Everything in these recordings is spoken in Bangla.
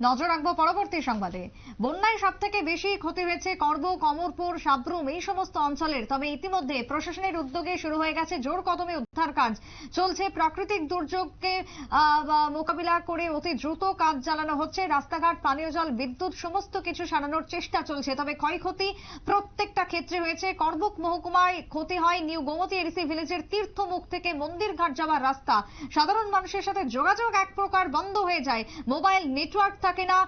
নজর রাখব পরবর্তী সংবাদে। বন্যায় সব থেকে বেশি ক্ষতি হয়েছে করব, কমরপুর সাবরুম এই সমস্ত অঞ্চলের। তবে ইতিমধ্যে প্রশাসনের উদ্যোগে শুরু হয়ে গেছে জোর কদমে উদ্ধার কাজ। চলছে প্রাকৃতিক দুর্যোগকে মোকাবিলা করে অতি দ্রুত কাজ চালানো হচ্ছে। রাস্তাঘাট, পানীয় জল, বিদ্যুৎ, সমস্ত কিছু সারানোর চেষ্টা চলছে। তবে ক্ষয়ক্ষতি প্রত্যেকটা ক্ষেত্রে হয়েছে। করবুক মহকুমায় ক্ষতি হয় নিউ গোমতী এডিসি ভিলেজের তীর্থমুখ থেকে মন্দির ঘাট যাওয়ার রাস্তা। সাধারণ মানুষের সাথে যোগাযোগ এক প্রকার বন্ধ হয়ে যায়। মোবাইল নেটওয়ার্ক থাকে না।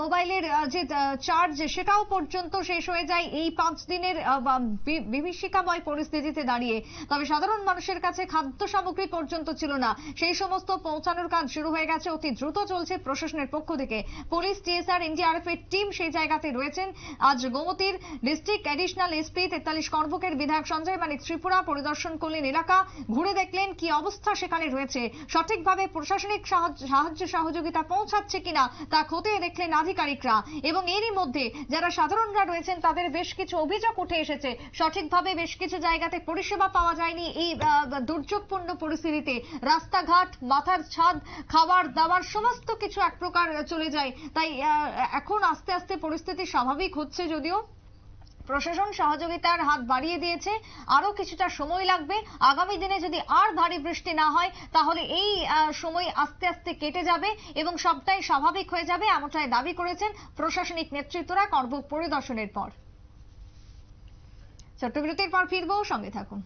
মোবাইলের যে চার্জ সেটাও পর্যন্ত শেষ হয়ে যায় এই পাঁচ দিনের বিভীষিকাময় পরিস্থিতিতে দাঁড়িয়ে। তবে সাধারণ মানুষের কাছে খাদ্য সামগ্রী পর্যন্ত ছিল না। সেই সমস্ত পৌঁছানোর কাজ শুরু হয়ে গেছে। অতি দ্রুত চলছে প্রশাসনের পক্ষ থেকে। পুলিশ টিএসআর এনডিআরএফ এর টিম সেই জায়গাতে রয়েছেন। আজ গোমতির ডিস্ট্রিক্ট অ্যাডিশনাল এসপি তেতাল্লিশ কর্বকের বিধায়ক সঞ্জয় মানিক ত্রিপুরা পরিদর্শন করলেন এলাকা, ঘুরে দেখলেন কি অবস্থা সেখানে রয়েছে। সঠিকভাবে প্রশাসনিক সাহায্য সাহায্য সহযোগিতা পৌঁছাচ্ছে কিনা তা খতিয়ে দেখলেন আধিকারিকরা এবং এরই মধ্যে যারা সাধারণরা রয়েছেন, তাদের বেশ কিছু অভিযোগ উঠে এসেছে। সঠিকভাবে বেশ কিছু জায়গাতে পরিষেবা পাওয়া যায়নি এই দুর্যোগপূর্ণ পরিস্থিতিতে। রাস্তাঘাট, মাথার ছাদ, খাবার দাবার সমস্ত কিছু এক প্রকার চলে যায়। তাই এখন আস্তে আস্তে পরিস্থিতি স্বাভাবিক হচ্ছে যদিও। প্রশাসন সহযোগিতার হাত বাড়িয়ে দিয়েছে। আরও কিছুটা সময় লাগবে। আগামী দিনে যদি আর ভারী বৃষ্টি না হয়, তাহলে এই সময় আস্তে আস্তে কেটে যাবে এবং সবটাই স্বাভাবিক হয়ে যাবে এমনটাই দাবি করেছেন প্রশাসনিক নেতৃত্বরা কর্ম পরিদর্শনের পর। ছোট্ট বিরতির পর ফিরবো, সঙ্গে থাকুন।